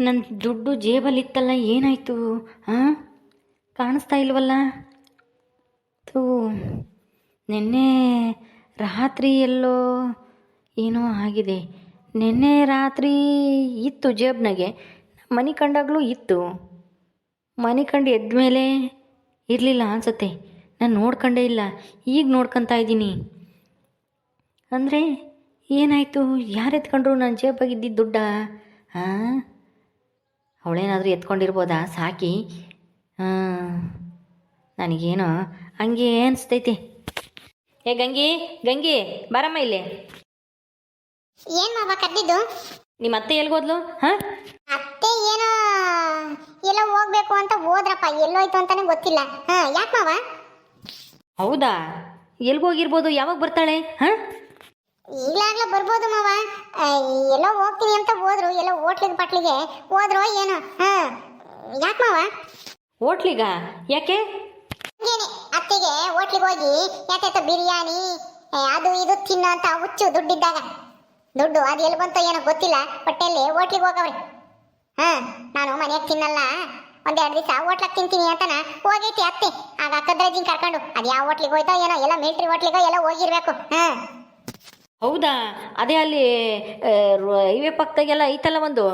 ನನ್ನ ದುಡ್ಡು ಜೇಬಲ್ಲಿತ್ತಲ್ಲ, ಏನಾಯಿತು? ಹಾಂ ಕಾಣಿಸ್ತಾ ಇಲ್ವಲ್ಲ? ತೂ ನಿನ್ನೆ ರಾತ್ರಿ ಎಲ್ಲೋ ಏನೋ ಆಗಿದೆ. ನಿನ್ನೆ ರಾತ್ರಿ ಇತ್ತು ಜೇಬ್ನಾಗೆ, ಮನೆ ಕಂಡಾಗಲೂ ಇತ್ತು. ಮನೆ ಕಂಡು ಎದ್ಮೇಲೆ ಇರಲಿಲ್ಲ ಅನ್ಸತ್ತೆ. ನಾನು ನೋಡ್ಕೊಂಡೇ ಇಲ್ಲ. ಈಗ ನೋಡ್ಕೊತಾ ಇದ್ದೀನಿ. ಅಂದರೆ ಏನಾಯಿತು? ಯಾರು ಎತ್ಕೊಂಡ್ರು ನಾನು ಜೇಬಾಗಿದ್ದಿದ್ದು ದುಡ್ಡ? ಹಾಂ ಅವಳೇನಾದರೂ ಎತ್ಕೊಂಡಿರ್ಬೋದಾ? ಸಾಕಿ. ಹಾಂ ನನಗೇನೋ ಹಂಗೆ ಅನಿಸ್ತೈತಿ. ಏ ಗಂಗಿ ಗಂಗಿ ಬರಮ್ಮ ಇಲ್ಲಿ. ಏನು ಮಾವ ಕದ್ದಿದ್ದು ನಿಮ್ಮ ಅತ್ತೆ ಎಲ್ಗೋದ್ಲು ಹಾಂ? ಅತ್ತೆ ಏನೋ ಎಲ್ಲ ಹೋಗ್ಬೇಕು ಅಂತ ಹೋದ್ರಪ್ಪ. ಎಲ್ಲೋಯ್ತು ಅಂತಾನೆ ಗೊತ್ತಿಲ್ಲ. ಹಾ ಯಾಕೆ ಮಾವ? ಹೌದಾ? ಎಲ್ಗೋಗಿರ್ಬೋದು ಯಾವಾಗ ಬರ್ತಾಳೆ? ಹಾಂ? ಈಗ್ಲಾಗ್ಲೇ ಬರ್ಬೋದು ಮಾವ. ಎಲ್ಲೋ ಹೋಗ್ತೀನಿ ಅಂತ ಹೋದ್ರು ಎಲ್ಲೋ ಹೋಟ್ಲಿಗೆ ಪಟ್ಲಿಗೆ. ಹೋದ್ರು ಏನೋ ಹಾ. ಯಾಕೆ ಮಾವ? ಹೋಟ್ಲಿಗ? ಯಾಕೆ? ಹಂಗೇನೆ ಅತ್ತಿಗೆ ಹೋಟ್ಲಿಗೆ ಹೋಗಿ ಯಾಕೆ ಬಿರಿಯಾನಿ ಅದು ಇದು ತಿನ್ನೋ ಅಂತ ಹುಚ್ಚು ದುಡ್ಡಿದ್ದಾಗ. ದುಡ್ಡು ಅದು ಎಲ್ಲಿ ಬಂತೋ ಏನೋ ಗೊತ್ತಿಲ್ಲ ಹೊಟ್ಟೆಯಲ್ಲಿ ಹೋಟ್ಲಿಗೆ ಹೋಗವ್ರಿ. ಹಾ ನಾನು ಮನೆಯಾಗ ತಿನ್ನಲ್ಲ. ಒಂದೆರಡು ದಿವಸ ಹೋಟ್ಲಾಗ ತಿಂತೀನಿ ಅಂತನ ಹೋಗೈತಿ ಅತ್ತೆ. ಆಗ ಕದ್ರಜಿಂಗ್ ಕರ್ಕೊಂಡು ಅದು ಯಾವ ಹೋಟ್ಲಿಗೆ ಹೋಯ್ತೋ ಏನೋ ಎಲ್ಲ ಮಿಲ್ಟ್ರಿ ಹೋಟ್ಲಿಗೋ ಎಲ್ಲ ಹೋಗಿರ್ಬೇಕು. ಹಾ. ಹೌದಾ? ಅದೇ ಅಲ್ಲಿ ಹೈವೇ ಪಕ್ಕದಾಗೆಲ್ಲ ಐತಲ್ಲ ಒಂದು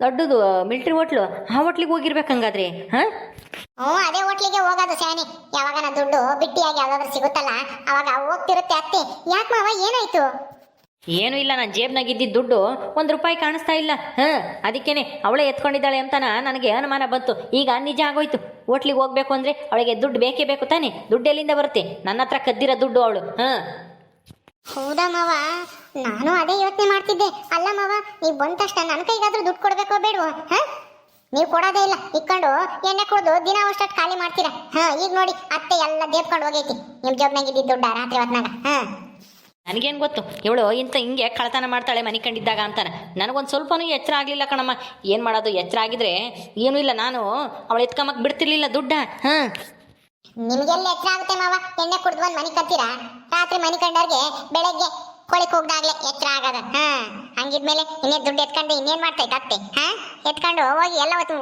ದೊಡ್ಡದು ಮಿಲ್ಟ್ರಿ ಹೋಟ್ಲು. ಆ ಹೋಟ್ಲಿಗೆ ಹೋಗಿರ್ಬೇಕು ಹಂಗಾದ್ರೆ ಹಾಂ? ಹ್ಞೂ ಅದೇ ಹೋಟ್ಲಿಗೆ ಹೋಗೋದು ಶಾನೆ ಯಾವಾಗನ ದುಡ್ಡು ಬಿಟ್ಟಿಯಾಗಿ ಯಾವ್ದಾದ್ರು ಸಿಗುತ್ತಲ್ಲ ಅವಾಗ ಹೋಗ್ತಿರುತ್ತೆ ಅತ್ತಿ. ಯಾಕೆ ಮಾವ ಏನಾಯ್ತು? ಏನೂ ಇಲ್ಲ ನಾನು ಜೇಬ್ನಾಗ ಇದ್ದಿದ್ದ ದುಡ್ಡು ಒಂದು ರೂಪಾಯಿ ಕಾಣಿಸ್ತಾ ಇಲ್ಲ ಹಾಂ? ಅದಕ್ಕೇನೆ ಅವಳೇ ಎತ್ಕೊಂಡಿದ್ದಾಳೆ ಅಂತನ ನನಗೆ ಅನುಮಾನ ಬಂತು. ಈಗ ನಿಜ ಆಗೋಯ್ತು. ಹೋಟ್ಲಿಗೆ ಹೋಗ್ಬೇಕು ಅಂದರೆ ಅವಳಿಗೆ ದುಡ್ಡು ಬೇಕೇ ಬೇಕು ತಾನೆ? ದುಡ್ಡು ಎಲ್ಲಿಂದ ಬರುತ್ತೆ? ನನ್ನ ಹತ್ರ ಕದ್ದಿರೋ ದುಡ್ಡು ಅವಳು ಹಾಂ? ಹೌದಾ ನಾನು ಅದೇ ಯೋಚನೆ ಮಾಡ್ತಿದ್ದೆ. ಅಲ್ಲ ಮಾವ, ನೀವು ಬಂದ ತಕ್ಷಣ ನನ್ನ ಕೈಗಾದ್ರೂ ದುಡ್ಡು ಕೊಡ್ಬೇಕೋ ಬೇಡವೋ? ಹಾ? ನೀವು ಕೊಡೋದೇ ಇಲ್ಲ. ಇಕ್ಕೊಂಡು ಎಣ್ಣೆ ಕುಡ್ದು ದಿನ ಅಷ್ಟೊತ್ತು ಖಾಲಿ ಮಾಡ್ತೀರಾ? ಹಾ, ಈಗ ನೋಡಿ, ಅತ್ತೆ ಎಲ್ಲ ದೇವ್ಕೊಂಡು ಹೋಗೈತಿ. ನಿಮ್ ಜೋಬ್ನಾಗ ಇದ್ದಿದ್ದು ದುಡ್ಡ ರಾತ್ರಿ ಹೊತ್ನಾಗ? ಹಾ? ನನಗೇನು ಗೊತ್ತು? ಇವಳು ಇಂಥ ಹಿಂಗೆ ಕಳ್ತನ ಮಾಡ್ತಾಳೆ ಮನೆ ಕಂಡಿದ್ದಾಗ ಅಂತಾನೆ. ನನಗೊಂದು ಸ್ವಲ್ಪನೂ ಎಚ್ಚರ ಆಗಲಿಲ್ಲ ಕಣಮ್ಮ. ಏನು ಮಾಡೋದು? ಎಚ್ಚರ ಆಗಿದ್ರೆ ಏನೂ ಇಲ್ಲ. ನಾನು ಅವಳು ಎತ್ಕೊಂಬಕ್ಕೆ ಬಿಡ್ತಿರ್ಲಿಲ್ಲ ದುಡ್ಡ? ಹಾಂ? ನಿಮ್ಗೆಲ್ಲ ಎಚ್ಚರ ಆಗುತ್ತೆ ಮಾವ? ಎಣ್ಣೆ ಕುಡ್ದು ಬಂದು ಮನೆ ಕತ್ತೀರಾ ರಾತ್ರಿ ಮನೆ ಕಂಡವ್ರಿಗೆ ಬೆಳಗ್ಗೆ ಕೋಳಿ ಹೋಗ್ದಾಗ್ಲೆ ಎಚ್ಚರ ಆಗದ. ಹಾ ಹಂಗಿದ್ಮೇಲೆ ಇನ್ನೇ ದುಡ್ಡು ಎತ್ಕೊಂಡು ಇನ್ನೇನ್ ಮಾಡ್ತೈತೆ ಅತ್ತೆ? ಹಾ ಎತ್ಕೊಂಡು ಹೋಗಿ ಎಲ್ಲ ಹೊತ್ತು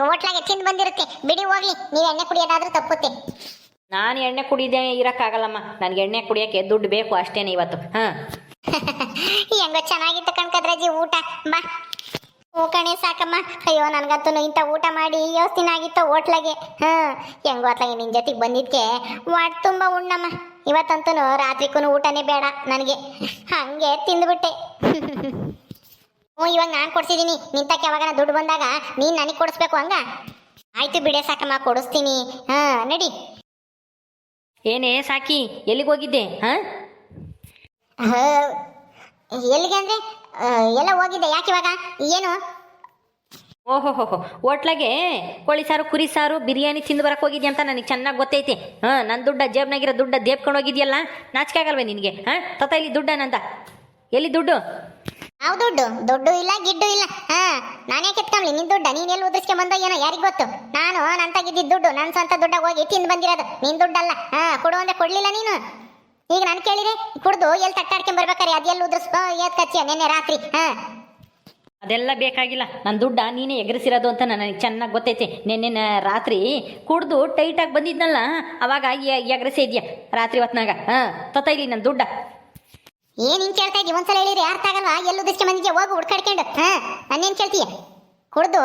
ಹೋಟ್ಲಾಗೆ ತಿಂದು ಬಂದಿರುತ್ತೆ. ಬಿಡಿ ಹೋಗ್ಲಿ ನೀವು ಎಣ್ಣೆ ಕುಡಿಯೋದಾದ್ರೂ ತಪ್ಪುತ್ತೆ. ನಾನು ಎಣ್ಣೆ ಕುಡಿದೇ ಇರೋಕ್ಕಾಗಲ್ಲಮ್ಮ. ನನಗೆ ಎಣ್ಣೆ ಕುಡಿಯಕ್ಕೆ ದುಡ್ಡು ಬೇಕು ಅಷ್ಟೇನೆ ಇವತ್ತು. ಹಾಂ. ಹೆಂಗೋ ಚೆನ್ನಾಗಿತ್ತು ಕಣ್ಕದ್ರಜ್ಜಿ ಊಟ. ಬಾ. ಹ್ಞೂ ಕಣೆ ಸಾಕಮ್ಮ. ಅಯ್ಯೋ ನನ್ಗಂತೂ ಇಂಥ ಊಟ ಮಾಡಿ ಯೋಸ್ತಿನ ಆಗಿತ್ತು ಹೋಟ್ಲಾಗೆ. ಹಾ ಹೆಂಗೋ ಹೊತ್ಲಾಗೆ ನಿನ್ ಜೊತೆಗೆ ಬಂದಿದ್ಕೆ. ವಾಟ್ ತುಂಬ ಉಣ್ಣಮ್ಮ. ಇವತ್ತಂತೂ ರಾತ್ರಿಕೂ ಊಟನೇ ಬೇಡ ನನಗೆ. ಹಂಗೆ ತಿಂದ್ಬಿಟ್ಟೆ. ಹ್ಞೂ ಇವಾಗ ನಾನು ಕೊಡ್ಸಿದ್ದೀನಿ ನಿಂತಕ್ಕೆ ಯಾವಾಗ ದುಡ್ಡು ಬಂದಾಗ ನೀನು ನನಗೆ ಕೊಡಿಸ್ಬೇಕು ಹಂಗ? ಆಯ್ತು ಬಿಡೆ ಸಾಕಮ್ಮ ಕೊಡಿಸ್ತೀನಿ. ಹಾ ನಡಿ. ಏನೇ ಸಾಕಿ ಎಲ್ಲಿಗೆ ಹೋಗಿದ್ದೆ ಹಾಂ? ಹಾ, ಎಲ್ಲಿಗೆ ಅಂದ್ರೆ? ಎಲ್ಲ ಹೋಗಿದ್ದೆ ಯಾಕೆ ಇವಾಗ? ಏನು? ಓಹೋ ಹೋ ಹೋಟ್ಲಾಗೆ ಕೋಳಿ ಸಾರು ಕುರಿ ಸಾರು ಬಿರಿಯಾನಿ ತಿಂದು ಬರಕ್ಕೆ ಹೋಗಿದ್ಯಾ ಅಂತ ನನಗೆ ಚೆನ್ನಾಗಿ ಗೊತ್ತೈತಿ. ಹಾಂ ನನ್ನ ದುಡ್ಡ ಜೇಬ್ನಾಗಿರೋ ದುಡ್ಡ ದೇಬ್ಕೊಂಡು ಹೋಗಿದ್ಯಲ್ಲ? ನಾಚಿಕೆ ಆಗಲ್ವೇ ನಿನಗೆ? ಹಾಂ ತತ ಇಲ್ಲಿ ದುಡ್ಡ ನಂದ? ಎಲ್ಲಿ ದುಡ್ಡು? ಯಾವ ದುಡ್ಡು. ದುಡ್ಡು ಇಲ್ಲ ಗಿಡ್ಡು ಇಲ್ಲ. ಹಾ ನಾನೇ ಕೆತ್ಕೊಂಬ್ಲಿ ನಿನ್ ದುಡ್ಡ ನೀನ್ ಎಲ್ಲಿ ಉದ್ರಿಸ್ಕೆ ಬಂದ ಏನೋ ಯಾರಿಗೆ ಗೊತ್ತು? ನಾನು ನನ್ ತಗಿದ್ದಿದ್ ದುಡ್ಡು ನನ್ ಸ್ವಂತ ದುಡ್ಡ ಹೋಗಿ ತಿಂದು ಬಂದಿರೋದು. ನಿನ್ ದುಡ್ಡಲ್ಲ. ಹಾ ಕೊಡು ಅಂದ್ರೆ ಕೊಡ್ಲಿಲ್ಲ ನೀನು. ಈಗ ನಾನು ಕೇಳಿದೆ ಕುಡ್ದು ಎಲ್ಲಿ ತಟ್ಟಾಡ್ಕೊಂಡ್ ಬರ್ಬೇಕಾರೆ? ಅದೆಲ್ಲ ಉದ್ರಸ್ ಏತ್ ಕಚ್ಚಿಯ ನಿನ್ನೆ ರಾತ್ರಿ? ಹಾ. ಅದೆಲ್ಲ ಬೇಕಾಗಿಲ್ಲ. ನನ್ನ ದುಡ್ಡ ನೀನೇ ಎಗರಿಸಿರೋದು ಅಂತ ನನಗೆ ಚೆನ್ನಾಗಿ ಗೊತ್ತೈತೆ. ನಿನ್ನೆ ರಾತ್ರಿ ಕುಡ್ದು ಟೈಟಾಗಿ ಬಂದಿದ್ನಲ್ಲ ಅವಾಗ ಎಗರಿಸೇ ಇದೆಯಾ? ರಾತ್ರಿ ಹೊತ್ನಾಗ. ಹಾಂ ತತ ಇಲ್ಲಿ ನನ್ನ ದುಡ್ಡ. ಏನ್ ಹಿಂಗ್ ಕೇಳ್ತಾ ಇದೀವಿ ಒಂದ್ಸಲ ಹೇಳಿದ್ರೆ ಅರ್ಥ ಆಗಲ್ವಾ? ಎಲ್ಲಿ ಉದಿಸ್ಕೆ ಬಂದಿದ್ಯಾ? ಹೋಗಿ ಹುಡ್ಕಾಡ್ಕೊಂಡು. ಹಾ ನನ್ನೇನ್ ಕೇಳ್ತೀಯ? ಕುಡ್ದು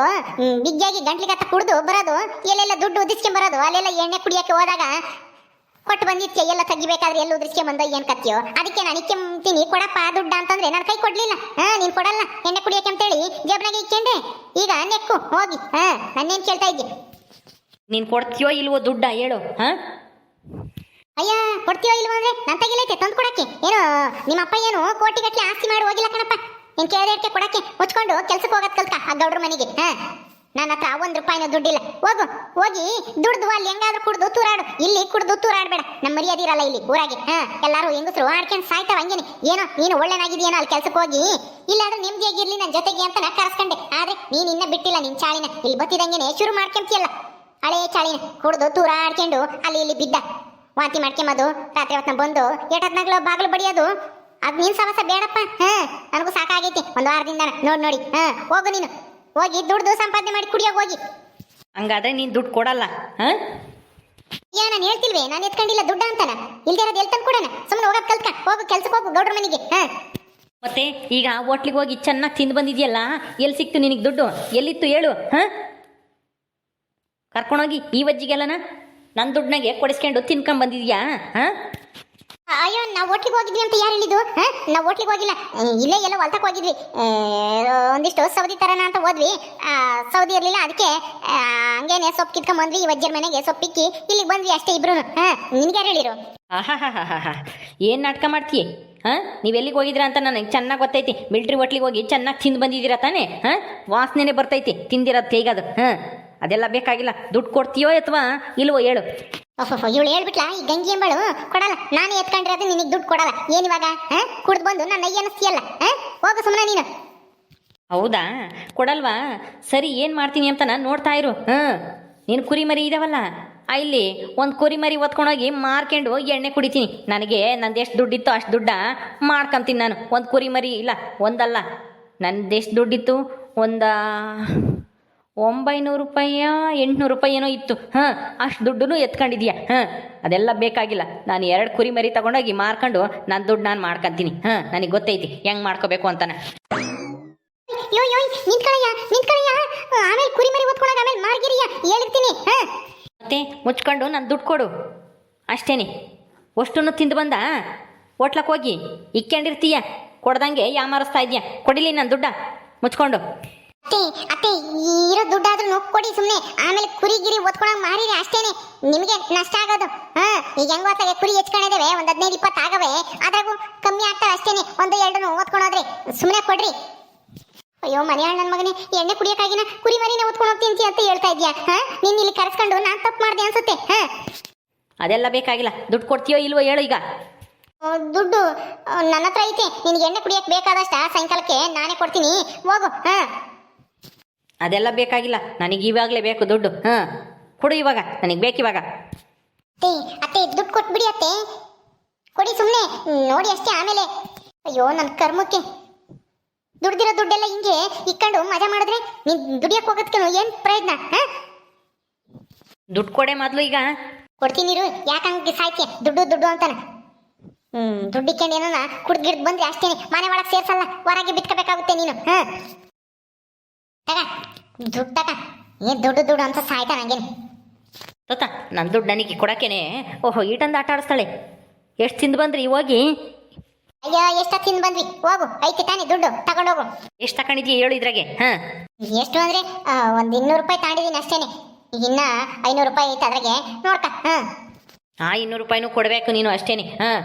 ಬಿಗ್ಗಿಯಾಗಿ ಗಂಟ್ಲಿಗೆ ಗಂಟ್ಲಿಗತ್ತ ಕುಡ್ದು ಬರೋದು ಎಲ್ಲೆಲ್ಲ ದುಡ್ಡು ಉದಿಸ್ಕೊಂಡ್ ಬರೋದು ಅಲ್ಲೆಲ್ಲ ಎಣ್ಣೆ ಕುಡಿಯಕ್ಕೆ ಹೋದಾಗ ಕೊಟ್ಟು ಬಂದಿದ್ಕೆ ಎಲ್ಲ ತೆಗಿಬೇಕಾದ್ರೆ ಎಲ್ಲ ಉದ್ರಿಸ್ಕೆ ಬಂದ ಏನ್ ಕತ್ತಿಯೋ? ಅದಕ್ಕೆ ನಾನು ಕೆಂತೀನಿ ಕೊಡಪ್ಪ ದುಡ್ಡ ಅಂತಂದ್ರೆ ನಾನು ಕೈ ಕೊಡ್ಲಿಲ್ಲ. ಹಾ ನೀನ್ ಕೊಡಲ್ಲ. ಎಣ್ಣೆ ಕುಡಿಯಕ್ಕೆ ಅಂತೇಳಿ ಜೇಬ್ನಾಗೆ ಇಕ್ಕೊಂಡೆ. ಈಗ ನೆಕ್ಕು ಹೋಗಿ. ಹಾ ನನ್ನೇನ್ ಕೇಳ್ತಾ ಇದ್ದೆ? ನೀನು ಕೊಡ್ತೀಯೋ ಇಲ್ವೋ ದುಡ್ಡ ಹೇಳು ಹಾ? ಅಯ್ಯ ಕೊಡ್ತೀಯೋ ಇಲ್ವೋ ಅಂದ್ರೆ ನನ್ನ ತೆಗಿಲೈತೆ ತಂದು ಕೊಡಕ್ಕೆ. ಏನು ನಿಮ್ಮ ಅಪ್ಪ ಏನು ಕೋಟಿಗಟ್ಟಲೆ ಆಸ್ತಿ ಮಾಡಿ ಹೋಗಿಲ್ಲ ಕಣಪ್ಪ. ನೀನ್ ಕೇಳಿದ್ರೆ ಕೊಡಕ್ಕೆ. ಮುಚ್ಕೊಂಡು ಕೆಲ್ಸಕ್ಕೆ ಹೋಗೋದ್ ಕಲ್ತ ಆ ಗೌಡ್ರ ಮನೆಗೆ ಹಾ? ನನ್ನ ಹತ್ರ ಒಂದ್ ರೂಪಾಯಿನ ದುಡ್ಡಿಲ್ಲ. ಹೋಗು. ಹೋಗಿ ದುಡ್ದು ಅಲ್ಲಿ ಹೆಂಗಾದ್ರೂ ಕುಡ್ದು ತೂರಾಡು. ಇಲ್ಲಿ ಕುಡ್ದು ತೂರಾಡ್ಬೇಡ. ನಮ್ಮ ಮರ್ಯಾದೆ ಇರಲ್ಲ ಇಲ್ಲಿ, ಊರಾಗೆ. ಹಾ, ಎಲ್ಲಾರು ಹೆಂಗಸರು ಆಡ್ಕೊಂಡು ಸಾಯ್ತಾವ ಹಂಗೇನೆ. ಏನೋ, ನೀನು ಒಳ್ಳೆನಾಗಿದೆಯೇನೋ ಅಲ್ಲಿ ಕೆಲ್ಸಕ್ಕೆ ಹೋಗಿ. ಇಲ್ಲಾಂದ್ರೆ ನೆಮ್ಮದಿಯಾಗಿರ್ಲಿ ನನ್ನ ಜೊತೆಗೆ ಅಂತ ನಾ ಕರೆಸ್ಕೊಂಡೆ. ಆದ್ರೆ ನೀನ್ ಇನ್ನ ಬಿಟ್ಟಿಲ್ಲ ನಿನ್ ಚಾಳಿನ. ಇಲ್ಲಿ ಬತ್ತಿದಂಗೆನೆ ಶುರು ಮಾಡ್ಕೊಂತಿಯಲ್ಲ. ಹಳೆ ಚಾಳಿನ. ಕುಡ್ದು ತೂರಾಡ್ಕೊಂಡು ಅಲ್ಲಿ ಇಲ್ಲಿ ಬಿದ್ದ. ವಾಂತಿ ಮಾಡ್ಕೊಂಬದು, ರಾತ್ರಿ ಹೊತ್ನ ಬಂದು ಎಷ್ಟೊತ್ನಾಗ್ಲೋ ಬಾಗಿಲು ಬಡಿಯೋದು. ಅದ್ ನೀನ್ ಸಮಸ್ಯೆ ಬೇಡಪ್ಪ. ಹ್ಮ್ ನನಗೂ ಸಾಕಾಗೈತಿ. ಒಂದ್ ವಾರದಿಂದ ನೋಡ್ ನೋಡಿ. ಹ್ಮ್ ಹೋಗು ನೀನು. ಹೋಗಿ ದುಡ್ದು ಸಂಪಾದನೆ ಮಾಡಿ ಕುಡಿಯೋಕೆ ಹೋಗಿ. ಹಂಗಾದ್ರೆ ನೀನು ದುಡ್ಡು ಕೊಡಲ್ಲ ಹಾಂ? ಏ ನಾನು ಹೇಳ್ತಿಲ್ವೇ ನಾನು ಎತ್ಕೊಂಡಿಲ್ಲ ದುಡ್ಡ ಅಂತಾನ? ಇಲ್ದೇ ಇರೋದು ಎಲ್ಲಿ ತಂದು ಕೊಡೋಣ ಸುಮ್ಮನೆ ಹೋಗಕ್ ಕಲ್ತ್ಕ ಹೋಗು ಕೆಲ್ಸಕ್ಕೆ ಹೋಗು ಗೌಡ್ರ ಮನೆಗೆ ಹಾಂ? ಮತ್ತೆ ಈಗ ಹೋಟ್ಲಿಗೆ ಹೋಗಿ ಚೆನ್ನಾಗಿ ತಿಂದು ಬಂದಿದ್ಯಲ್ಲ ಎಲ್ಲಿ ಸಿಕ್ತು ನಿನಗೆ ದುಡ್ಡು? ಎಲ್ಲಿತ್ತು ಹೇಳು ಹಾಂ? ಕರ್ಕೊಂಡೋಗಿ ಈ ವಜ್ಜಿಗೆಲ್ಲನ? ನನ್ನ ದುಡ್ಡನಾಗೆ ಕೊಡಿಸ್ಕೊಂಡು ತಿನ್ಕೊಂಡ್ ಬಂದಿದ್ಯಾ ಹಾಂ? ಅಯ್ಯೋ, ನಾವು ಹೋಟ್ಲಿಗೆ ಹೋಗಿದ್ವಿ ಅಂತ ಯಾರು ಹೇಳಿದ್ದು? ನಾವು ಹೋಟ್ಲಿಗೆ ಹೋಗಿಲ್ಲ. ಇಲ್ಲೇ ಎಲ್ಲ ಹೊಲ್ತಕ್ಕೆ ಹೋಗಿದ್ವಿ. ಒಂದಿಷ್ಟು ಸೌದಿ ತರನ ಅಂತ ಹೋದ್ವಿ. ಸೌದಿ ಇರಲಿಲ್ಲ, ಅದಕ್ಕೆ ಹಂಗೇನೆ ಸೊಪ್ಪು ಕಿತ್ಕೊಂಡ್ ಬಂದ್ವಿ, ವಜ್ಜರ ಮನೆಗೆ ಸೊಪ್ಪಿಕ್ಕಿ ಇಲ್ಲಿಗೆ ಬಂದ್ವಿ ಅಷ್ಟೇ ಇಬ್ರು ನಿನ್ಗೆ ಯಾರು ಹೇಳಿರು? ಏನು ನಾಟಕ ಮಾಡ್ತೀಯ? ಹಾಂ? ನೀವು ಎಲ್ಲಿಗೆ ಹೋಗಿದ್ರ ಅಂತ ನನಗೆ ಚೆನ್ನಾಗಿ ಗೊತ್ತೈತಿ. ಮಿಲ್ಟ್ರಿ ಹೋಟ್ಲಿಗೆ ಹೋಗಿ ಚೆನ್ನಾಗಿ ತಿಂದು ಬಂದಿದ್ದೀರಾ ತಾನೇ? ಹಾಂ? ವಾಸನೆನೇ ಬರ್ತೈತಿ. ತಿಂದಿರೋದು ಹೇಗದು ಹಾಂ? ಅದೆಲ್ಲ ಬೇಕಾಗಿಲ್ಲ. ದುಡ್ಡು ಕೊಡ್ತೀಯೋ ಅಥವಾ ಇಲ್ವೋ ಹೇಳು. ಓಹೋ ಇವಳು ಹೇಳ್ಬಿಟ್ಲಾ? ಈ ಗಂಗಿ ಎಂಬಳು? ಕೊಡಲ್ಲ. ನಾನು ಎತ್ಕೊಂಡಿರೋದು ನಿನಗೆ ದುಡ್ಡು ಕೊಡಲ್ಲ. ಏನಿವಾಗ ಕುಡ್ದು ಬಂದು ನನ್ನ ನೈ ಅನ್ನಿಸ್ತೀಯಲ್ಲ ಹಾ? ಹೋಗು ಸುಮ್ಮನೆ ನೀನು. ಹೌದಾ? ಕೊಡಲ್ವಾ? ಸರಿ ಏನು ಮಾಡ್ತೀನಿ ಅಂತ ನಾನು ನೋಡ್ತಾ ಇರು. ಹಾಂ? ನೀನು ಕುರಿಮರಿ ಇದಾವಲ್ಲ? ಆ ಇಲ್ಲಿ ಒಂದು ಕುರಿಮರಿ ಮರಿ ಒತ್ಕೊಂಡೋಗಿ ಮಾರ್ಕೊಂಡು ಎಣ್ಣೆ ಕುಡಿತೀನಿ. ನನಗೆ ನಂದು ಎಷ್ಟು ದುಡ್ಡಿತ್ತು ಅಷ್ಟು ದುಡ್ಡ ಮಾಡ್ಕೊಂತೀನಿ ನಾನು. ಒಂದು ಕುರಿಮರಿ ಇಲ್ಲ ಒಂದಲ್ಲ. ನಂದು ಎಷ್ಟು ದುಡ್ಡಿತ್ತು ಒಂದು ಒಂಬೈನೂರು ರೂಪಾಯಿಯ ಎಂಟುನೂರು ರೂಪಾಯಿ ಏನೋ ಇತ್ತು. ಹಾಂ ಅಷ್ಟು ದುಡ್ಡು ಎತ್ಕೊಂಡಿದ್ಯಾ? ಹಾಂ ಅದೆಲ್ಲ ಬೇಕಾಗಿಲ್ಲ. ನಾನು ಎರಡು ಕುರಿ ಮರಿ ತಗೊಂಡೋಗಿ ಮಾರ್ಕೊಂಡು ನನ್ನ ದುಡ್ಡು ನಾನು ಮಾಡ್ಕೊಂತೀನಿ. ಹಾಂ ನನಗೆ ಗೊತ್ತೈತಿ ಹೆಂಗೆ ಮಾಡ್ಕೋಬೇಕು ಅಂತಾನೆ. ಆಮೇಲೆ ಕುರಿ ಮರಿ ಓದ್ಕೊಂಡಾಗ ಆಮೇಲೆ ಮಾರ್ಗಿರಿಯ ಹೇಳಿರ್ತೀನಿ ಹಾಂ. ಮತ್ತೆ ಮುಚ್ಕೊಂಡು ನಾನು ದುಡ್ಡು ಕೊಡು. ಅಷ್ಟೇನೆ. ಅಷ್ಟನ್ನು ತಿಂದು ಬಂದ? ಹೋಟ್ಲಕ್ಕೆ ಹೋಗಿ ಇಕ್ಕೊಂಡಿರ್ತೀಯ? ಕೊಡ್ದಂಗೆ ಯಾಮಾರಿಸ್ತಾ ಇದೆಯಾ? ಕೊಡಿಲಿ ನನ್ನ ದುಡ್ಡ? ಮುಚ್ಕೊಂಡು. ಅತ್ತೆ ಅತ್ತೆ ಇರೋ ದುಡ್ಡಾದ್ರೂ ಕೊಡಿ ಸುಮ್ಮನೆ ಆಮೇಲೆ ಕುರಿ ಗಿರಿ ಓದ್ಕೊಳಂಗ್ ಮಾರಿರಿ ಅಷ್ಟೇನೆ. ನಿಮಗೆ ನಷ್ಟ ಆಗೋದು. ಹಾ ಈಗ ಹೆಂಗ್ ಗೊತ್ತಾಗ ಕುರಿ ಹೆಚ್ಕೊಂಡಿದ್ದೇವೆ? ಒಂದ್ ಹದಿನೈದು ಇಪ್ಪತ್ತು ಆಗವೆ. ಅದ್ರಾಗೂ ಕಮ್ಮಿ ಆಗ್ತಾವೆ ಅಷ್ಟೇನೆ. ಒಂದು ಎರಡು ಓದ್ಕೊಂಡೋದ್ರಿ ಸುಮ್ಮನೆ ಕೊಡ್ರಿ. ಅಯ್ಯೋ ಮನೆಯಾಳ ನನ್ನ ಮಗನೇ ಎಣ್ಣೆ ಕುಡಿಯಕ್ಕಾಗಿನ ಕುರಿ ಮರಿನ ಓದ್ಕೊಂಡು ಹೋಗ್ತೀನಿ ಅಂತ ಹೇಳ್ತಾ ಇದ್ಯಾ? ಹಾ ನೀನ್ ಇಲ್ಲಿ ಕರ್ಸ್ಕೊಂಡು ನಾನು ತಪ್ಪು ಮಾಡಿದೆ ಅನ್ಸುತ್ತೆ. ಹಾ. ಅದೆಲ್ಲ ಬೇಕಾಗಿಲ್ಲ. ದುಡ್ಡು ಕೊಡ್ತೀಯೋ ಇಲ್ವೋ ಹೇಳು ಈಗ. ಆ, ದುಡ್ಡು ಆ, ನನ್ನ ಹತ್ರ ಐತೆ. ನಿನಗೆ ಎಣ್ಣೆ ಕುಡಿಯಕ್ಕೆ ಬೇಕಾದಷ್ಟ ಸಾಯಂಕಾಲಕ್ಕೆ ನಾನೇ ಕೊಡ್ತೀನಿ. ಹೋಗು. ಹಾ. ಅದೆಲ್ಲ ಬೇಕಾಗಿಲ್ಲ. ನನಗೆ ಇವಾಗಲೇ ಬೇಕು ದುಡ್ಡು. ಹಾಂ. ಕೊಡು ಇವಾಗ. ನನಗೆ ಬೇಕಿವಾಗ ಇವಾಗ. ಅತ್ತೆ ಅತ್ತೆ ದುಡ್ಡು ಕೊಟ್ಬಿಡಿ ಅತ್ತೆ. ಕೊಡಿ ಸುಮ್ಮನೆ ನೋಡಿ ಅಷ್ಟೇ ಆಮೇಲೆ. ಅಯ್ಯೋ ನನ್ನ ಕರ್ಮಕ್ಕೆ. ದುಡ್ದಿರೋ ದುಡ್ಡೆಲ್ಲ ಹಿಂಗೆ ಇಕ್ಕೊಂಡು ಮಜಾ ಮಾಡಿದ್ರೆ ನೀನ್ ದುಡಿಯಕ್ಕೆ ಹೋಗೋದಕ್ಕೆ ಏನ್ ಪ್ರಯತ್ನ ಹಾಂ? ದುಡ್ಡು ಕೊಡೆ ಮೊದಲು ಈಗ. ಕೊಡ್ತೀನಿ ಇರು. ಯಾಕಂಗೆ ಸಾಯ್ತೀಯ ದುಡ್ಡು ದುಡ್ಡು ಅಂತಾನ. ಹ್ಮ್ ದುಡ್ಡು ಇಕ್ಕೊಂಡು ಏನೋ ಕುಡ್ದು ಬಂದ್ರೆ ಅಷ್ಟೇನೆ. ಮನೆ ಒಳಗೆ ಸೇರ್ಸಲ್ಲ. ಹೊರಗೆ ಬಿಟ್ಕೋಬೇಕಾಗುತ್ತೆ ನೀನು ಹಾಂ? ತಗ. ದುಡ್ಡು ಏನು ದುಡ್ಡು ದುಡ್ಡು ಅಂತ ಸಾಯ್ತಾ ನಂಗೇನು ಗೊತ್ತ ನನ್ನ ದುಡ್ಡು ನನಗೆ ಕೊಡಕ್ಕೇನೆ. ಓಹೋ ಈಟಂದು ಆಟ ಆಡಿಸ್ತಾಳೆ. ಎಷ್ಟು ತಿಂದು ಬಂದ್ರಿ ಹೋಗಿ ಅಯ್ಯೋ ಎಷ್ಟ ತಿಂದು ಬಂದ್ವಿ ಹೋಗು ಐತಿ ತಾನೇ ದುಡ್ಡು ತಗೊಂಡೋಗು ಎಷ್ಟು ತಗೊಂಡಿದ್ಯಾ ಹೇಳು ಇದ್ರಾಗೆ ಹಾಂ? ಎಷ್ಟು ಅಂದರೆ ಒಂದು ಇನ್ನೂರು ರೂಪಾಯಿ ತಗೊಂಡಿದ್ದೀನಿ ಅಷ್ಟೇನೆ. ಈಗ ಇನ್ನ ಐನೂರು ರೂಪಾಯಿ ಐತೆ ಅದ್ರಾಗೆ ನೋಡ್ಕ ಹಾಂ. ಆ ಇನ್ನೂರು ರೂಪಾಯಿನೂ ಕೊಡಬೇಕು ನೀನು ಅಷ್ಟೇನೆ ಹಾಂ?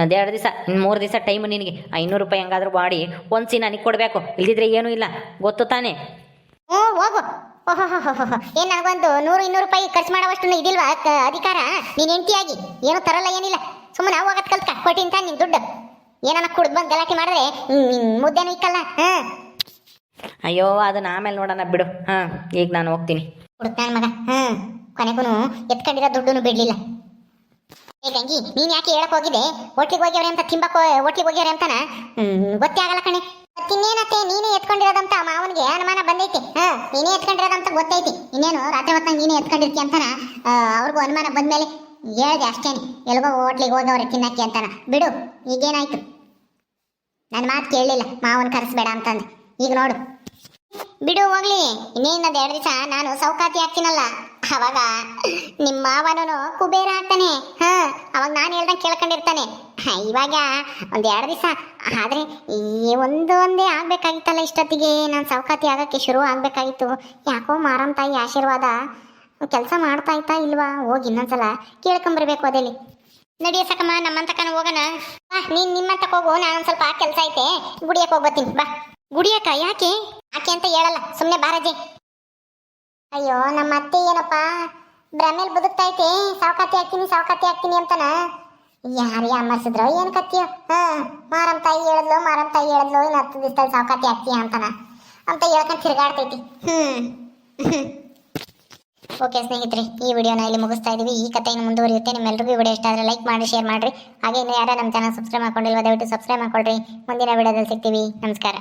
ಒಂದು ಎರಡು ದಿವಸ ಇನ್ನು ಮೂರು ದಿವಸ ಟೈಮ್ ನಿನಗೆ. ಐನೂರು ರೂಪಾಯಿ ಹೆಂಗಾದ್ರೂ ಮಾಡಿ ಒಂದ್ಸಿ ನನಗೆ ಕೊಡಬೇಕು. ಇಲ್ದಿದ್ರೆ ಏನೂ ಇಲ್ಲ. ಗೊತ್ತು ತಾನೇ? ಹ್ಞೂ ಹೋಗು. ಓಹೋ ಏನ್ ನನಗೊಂದು ನೂರು ಇನ್ನೂರು ರೂಪಾಯಿ ಖರ್ಚು ಮಾಡೋವಷ್ಟು ಇದಿಲ್ವಾ? ಅಧಿಕಾರ? ನೀನ್ ಹೆಂಡತಿಯಾಗಿ. ಏನೂ ತರಲ್ಲ ಏನಿಲ್ಲ. ಸುಮ್ಮನೆ ಹೋಗತ್ ಕಲ್ತ್ಕ. ಕೊಟ್ಟಿಂತ ನಿನ್ ದುಡ್ಡು. ಏನನ್ನ ಕುಡ್ದು ಬಂದು ಗಲಾಟೆ ಮಾಡಿದ್ರೆ ಮುದ್ದೆನೂ ಇಕ್ಕಲ್ಲ. ಹಾಂ? ಅಯ್ಯೋ ಅದನ್ನ ಆಮೇಲೆ ನೋಡೋಣ ಬಿಡು. ಹಾಂ ಈಗ ನಾನು ಹೋಗ್ತೀನಿ. ಹುಡುಕ್ ನನ್ ಮಗ. ಹ? ಕೊನೆಗೂ ಎತ್ಕೊಂಡಿರೋ ದುಡ್ಡು ಬಿಡ್ಲಿಲ್ಲ. ಏ ಗಂಗಿ ನೀನ್ ಯಾಕೆ ಹೇಳಕ್ ಹೋಗಿದೆ ಹೋಟ್ಲಿಗೆ ಹೋಗ್ಯವ್ರೆ ಅಂತ ತಿಂಬಕ್ ಹೋಟ್ಲಿಗೆ ಹೋಗ್ಯವ್ರೆ ಅಂತಾನ? ಗೊತ್ತೇ ಆಗಲ್ಲ ಕಣೆ. ಮತ್ತಿನ್ನೇನತ್ತೆ ನೀನೇ ಎತ್ಕೊಂಡಿರೋದಂತ ಮಾವನಿಗೆ ಅನುಮಾನ ಬಂದೈತಿ. ಹಾ, ನೀನೇ ಎತ್ಕೊಂಡಿರೋದಂತ ಗೊತ್ತೈತಿ. ಇನ್ನೇನು, ರಾತ್ರಿ ಹೊತ್ತಾಗ ನೀನೇ ಎತ್ಕೊಂಡಿರ್ತಿ ಅಂತಾನ? ಅವ್ರಿಗೂ ಅನುಮಾನ ಬಂದ್ಮೇಲೆ ಹೇಳ್ದೆ ಅಷ್ಟೇನೆ. ಎಲ್ಗೋ ಹೋಟ್ಲಿಗೆ ಹೋಗವ್ರೆ ತಿನ್ನಕ್ಕೆ ಅಂತಾನ. ಬಿಡು, ಈಗೇನಾಯ್ತು? ನನ್ನ ಮಾತು ಕೇಳಲಿಲ್ಲ. ಮಾವನ್ ಕರೆಸ್ಬೇಡ ಅಂತಂದು. ಈಗ ನೋಡು. ಬಿಡು ಹೋಗ್ಲಿ. ಇನ್ನೇನೊಂದು ಎರಡು ದಿವಸ ನಾನು ಸೌಕಾತಿ ಆಗ್ತೀನಲ್ಲ. ಅವಾಗ ನಿಮ್ಮ ಮಾವನೂ ಕುಬೇರ ಆಗ್ತಾನೆ. ಹಾ, ಅವಾಗ ನಾನು ಹೇಳ್ದಂಗೆ ಕೇಳ್ಕೊಂಡಿರ್ತಾನೆ. ಇವಾಗ ಒಂದ್ ಎರಡು ದಿವಸ. ಆದ್ರೆ ಈ ಒಂದು ಒಂದೇ ಆಗ್ಬೇಕಾಗಿತ್ತಲ್ಲ ಇಷ್ಟೊತ್ತಿಗೆ. ನಾನು ಸೌಕಾತಿ ಆಗಕ್ಕೆ ಶುರು ಆಗ್ಬೇಕಾಗಿತ್ತು. ಯಾಕೋ ಮಾರಮ್ಮ ತಾಯಿ ಆಶೀರ್ವಾದ ಕೆಲಸ ಮಾಡ್ತಾ ಇತ್ತಾ ಇಲ್ವಾ? ಹೋಗಿ ಇನ್ನೊಂದ್ಸಲ ಕೇಳ್ಕೊಂಬರ್ಬೇಕು ಅದೇಲಿ. ನಡಿಯ ಸಕಮ್ಮ ನಮ್ಮಂತಕನ ಹೋಗೋಣ. ಬಾ, ನೀನ್ ನಿಮ್ಮಂತಕ್ ಹೋಗು ನಾನು ಸ್ವಲ್ಪ ಕೆಲಸ ಐತೆ. ಗುಡಿಯಕ್ಕೆ ಹೋಗ್ಬತ್ತೀನಿ ಬಾ. ಗುಡಿಯಕ್ಕ, ಯಾಕೆ? ಯಾಕೆ ಅಂತ ಹೇಳಲ್ಲ. ಸುಮ್ಮನೆ ಬಾರಜೆ. ಅಯ್ಯೋ, ನಮ್ಮ ಅತ್ತೆ ಏನಪ್ಪ? ಭ್ರಮೇಲ್ ಬದುಕ್ತಾ ಐತೆ ಸಾವಕಾತಿ ಹಾಕ್ತೀನಿ ಸಾವಕಾತಿ ಹಾಕ್ತೀನಿ ಅಂತನ. ಯಾರು ಅಮ್ಮರ್ಸಿದ್ರು? ಏನ್ ಕತ್ತಿಯೋ? ಹ ಮಾರಮ್ ತಾಯಿ ಹೇಳಿದ್ಲು ಮಾರಮ್ ತಾಯಿ ಹೇಳಿದ್ಲು, ಇನ್ನು ಹತ್ತು ದಿವಸದಲ್ಲಿ ಸಾವಕಾತಿ ಹಾಕ್ತೀಯ ಅಂತನ. ಅಂತ ಹೇಳ್ಕೊಂಡ್ ತಿರ್ಗಾಡ್ತೈತಿ. ಹ್ಮ್. ಓಕೆ ಸ್ನೇಹಿತರೆ, ಈ ವಿಡಿಯೋನ ಇಲ್ಲಿ ಮುಗಿಸ್ತಾ ಇದೀವಿ. ಈ ಕಥೆಯನ್ನು ಮುಂದುವರಿಯುತ್ತೆ. ನಿಮ್ಮೆಲ್ಲರಿಗೂ ವಿಡಿಯೋ ಇಷ್ಟ ಆದರೆ ಲೈಕ್ ಮಾಡಿ ಶೇರ್ ಮಾಡಿರಿ. ಹಾಗೆ ಇನ್ನು ಯಾರು ನಮ್ಮ ಚಾನಲ್ ಸಬ್ಸ್ಕ್ರೈಬ್ ಮಾಡ್ಕೊಂಡಿಲ್ವ, ದಯವಿಟ್ಟು ಸಬ್ಸ್ಕ್ರೈಬ್ ಮಾಡ್ಕೊಳ್ರಿ. ಮುಂದಿನ ವಿಡಿಯೋದಲ್ಲಿ ಸಿಗ್ತೀವಿ. ನಮಸ್ಕಾರ.